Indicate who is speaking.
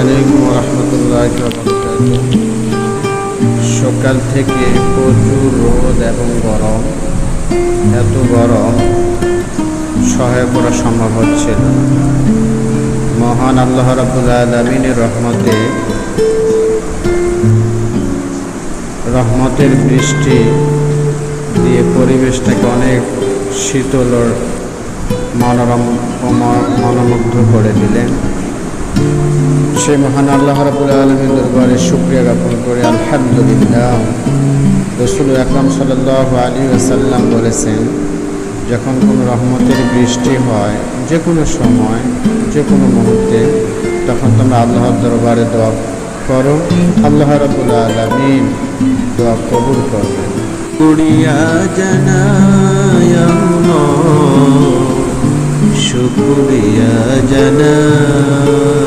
Speaker 1: আলাইকুম রহমতুল্লাহ সকাল থেকে প্রচুর রোদ এবং গরম। এত গরম, সহায় করা সম্ভব হচ্ছিল না। মহান আল্লাহ রাবুল আলমিনের রহমতে, রহমতের বৃষ্টি দিয়ে পরিবেশটাকে অনেক শীতল মনোরম মনোমুগ্ধ করে দিলেন। সেই মহান আল্লাহ রাবুল আলমীর দরবারে শুক্রিয়া জ্ঞাপন করে। আলহামদুলিল্লাহ। রসুল আকরাম সাল্লাহ আলী আসাল্লাম বলেছেন, যখন কোনো রহমতের বৃষ্টি হয় যে কোনো সময় যে কোনো মুহূর্তে, তখন তোমরা আল্লাহর দরবারে দোয়া করো। আল্লাহ রাবুল আলমিন দোয়া কবুল করবেন
Speaker 2: উড়িয়া জানায় শুক্রিয়া জানায়